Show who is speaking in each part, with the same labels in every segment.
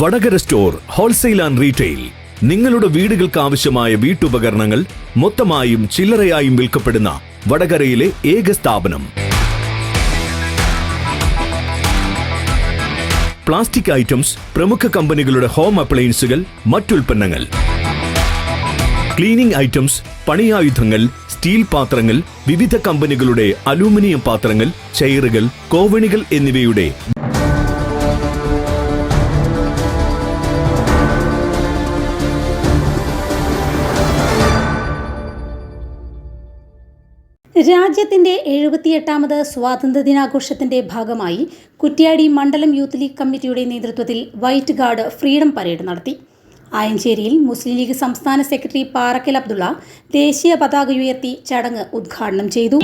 Speaker 1: Vadakara store wholesale and retail. നിങ്ങളുടെ വീടുകൾക്ക് ആവശ്യമായ വീട്ടുപകരണങ്ങൾ മൊത്തമായും ചില്ലറയായും വിൽക്കപ്പെടുന്ന വടകരയിലെ ഏക സ്ഥാപനം. പ്ലാസ്റ്റിക് ഐറ്റംസ് പ്രമുഖ കമ്പനികളുടെ ഹോം അപ്ലയൻസുകൾ മറ്റുൽപ്പന്നങ്ങൾ. ക്ലീനിംഗ് ഐറ്റംസ് പണിയായുധങ്ങൾ സ്റ്റീൽ പാത്രങ്ങൾ വിവിധ കമ്പനികളുടെ അലൂമിനിയം പാത്രങ്ങൾ ചെയറുകൾ കോവണികൾ എന്നിവയുടെ
Speaker 2: രാജ്യത്തിന്റെ എഴുപത്തിയെട്ടാമത് സ്വാതന്ത്ര്യ ദിനാഘോഷത്തിന്റെ ഭാഗമായി കുറ്റ്യാടി മണ്ഡലം യൂത്ത് ലീഗ് കമ്മിറ്റിയുടെ നേതൃത്വത്തിൽ വൈറ്റ് ഗാർഡ് ഫ്രീഡം പരേഡ് നടത്തി. ആയഞ്ചേരിയിൽ മുസ്ലിം ലീഗ് സംസ്ഥാന സെക്രട്ടറി പാറക്കൽ അബ്ദുള്ള ദേശീയ പതാക ഉയർത്തി ചടങ്ങ് ഉദ്ഘാടനം ചെയ്തു.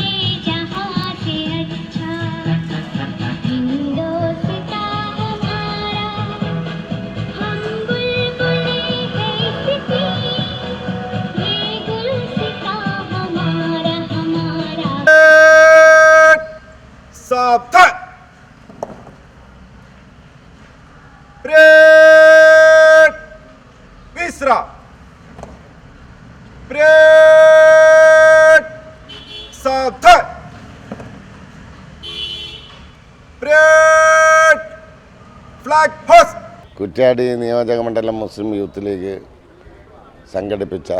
Speaker 3: ജഗന്നാഥ Привет! Быстро! Привет! Сабта! Привет! ഫ്ലാഗ് പോസ്റ്റ്
Speaker 4: കുറ്റ്യാടി നിയോജക മണ്ഡലം മുസ്ലിം യൂത്ത് ലീഗ് സംഘടിപ്പിച്ച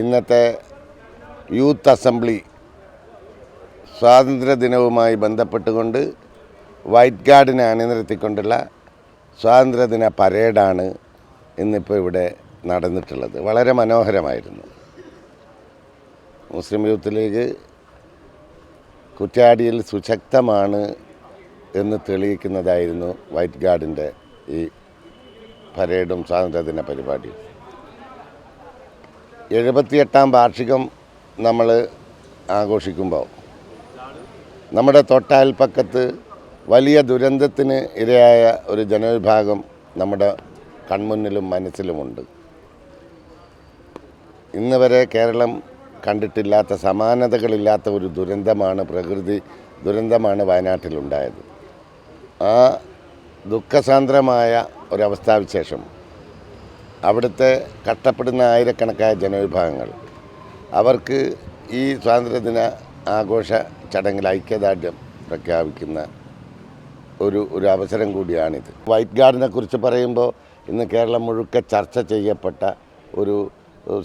Speaker 4: ഇന്നത്തെ യൂത്ത് അസംബ്ലി സ്വാതന്ത്ര്യ ദിനവുമായി ബന്ധപ്പെട്ടുകൊണ്ട് വൈറ്റ് ഗാർഡിനെ അണിനിരത്തിക്കൊണ്ടുള്ള സ്വാതന്ത്ര്യദിന പരേഡാണ് ഇന്നിപ്പോൾ ഇവിടെ നടന്നിട്ടുള്ളത്. വളരെ മനോഹരമായിരുന്നു. മുസ്ലിം യൂത്ത് ലീഗ് കുറ്റ്യാടിയിൽ സുശക്തമാണ് എന്ന് തെളിയിക്കുന്നതായിരുന്നു വൈറ്റ് ഗാർഡിന്റെ ഈ പരേഡും സ്വാതന്ത്ര്യദിന പരിപാടിയും. എഴുപത്തിയെട്ടാം വാർഷികം നമ്മൾ ആഘോഷിക്കുമ്പോൾ നമ്മുടെ തൊട്ടയൽപ്പക്കത്ത് വലിയ ദുരന്തത്തിന് ഇരയായ ഒരു ജനവിഭാഗം നമ്മുടെ കൺമുന്നിലും മനസ്സിലുമുണ്ട്. ഇന്ന് വരെ കേരളം കണ്ടിട്ടില്ലാത്ത സമാനതകളില്ലാത്ത ഒരു ദുരന്തമാണ് പ്രകൃതി ദുരന്തമാണ് വയനാട്ടിലുണ്ടായത്. ആ ദുഃഖസാന്ദ്രമായ ഒരവസ്ഥാവിശേഷം അവിടുത്തെ കഷ്ടപ്പെടുന്ന ആയിരക്കണക്കായ ജനവിഭാഗങ്ങൾ അവർക്ക് ഈ സ്വാതന്ത്ര്യദിന ആഘോഷ ചടങ്ങിൽ ഐക്യദാർഢ്യം പ്രഖ്യാപിക്കുന്ന ഒരു ഒരു അവസരം കൂടിയാണിത്. വൈറ്റ് ഗാർഡിനെ കുറിച്ച് പറയുമ്പോൾ ഇന്ന് കേരളം മുഴുക്കെ ചർച്ച ചെയ്യപ്പെട്ട ഒരു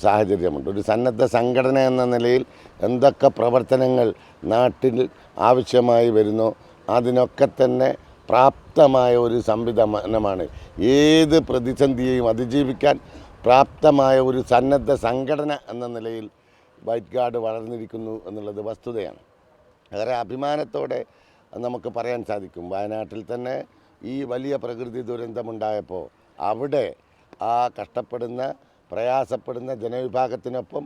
Speaker 4: സാഹചര്യമുണ്ട്. ഒരു സന്നദ്ധ സംഘടന എന്ന നിലയിൽ എന്തൊക്കെ പ്രവർത്തനങ്ങൾ നാട്ടിൽ ആവശ്യമായി വരുന്നു അതിനൊക്കെ തന്നെ പ്രാപ്തമായ ഒരു സംവിധാനമാണ്. ഏത് പ്രതിസന്ധിയെയും അതിജീവിക്കാൻ പ്രാപ്തമായ ഒരു സന്നദ്ധ സംഘടന എന്ന നിലയിൽ വൈറ്റ് ഗാർഡ് വളർന്നിരിക്കുന്നു എന്നുള്ളത് വസ്തുതയാണ്. ഏറെ അഭിമാനത്തോടെ നമുക്ക് പറയാൻ സാധിക്കും. വയനാട്ടിൽ തന്നെ ഈ വലിയ പ്രകൃതി ദുരന്തമുണ്ടായപ്പോൾ അവിടെ ആ കഷ്ടപ്പെടുന്ന പ്രയാസപ്പെടുന്ന ജനവിഭാഗത്തിനൊപ്പം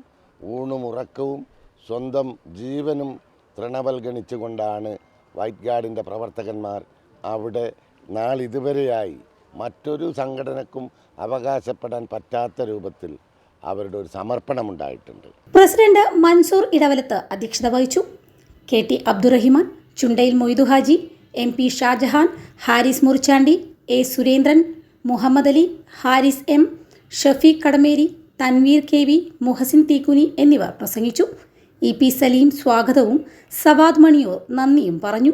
Speaker 4: ഊണും ഉറക്കവും സ്വന്തം ജീവനും തൃണവൽഗണിച്ചുകൊണ്ടാണ് വൈറ്റ് ഗാർഡിന്റെ പ്രവർത്തകന്മാർ അവിടെ നാളിതുവരെയായി മറ്റൊരു സംഘടനക്കും അവകാശപ്പെടാൻ പറ്റാത്ത രൂപത്തിൽ അവരുടെ ഒരു സമർപ്പണമുണ്ടായിട്ടുണ്ട്.
Speaker 2: പ്രസിഡന്റ് മൻസൂർ ഇടവലത്ത് അധ്യക്ഷത വഹിച്ചു. K T Abdurahiman Chundayil Moidu Haji M P Shajahan Haris Murichandi A Surendran Muhammad Ali Haris M Shafeeq Kadameri Tanveer K V Muhsin Theekkuni എന്നിവർ പ്രസംഗിച്ചു. ഇ പി സലീം സ്വാഗതവും സവാദ് മണിയോർ നന്ദിയും പറഞ്ഞു.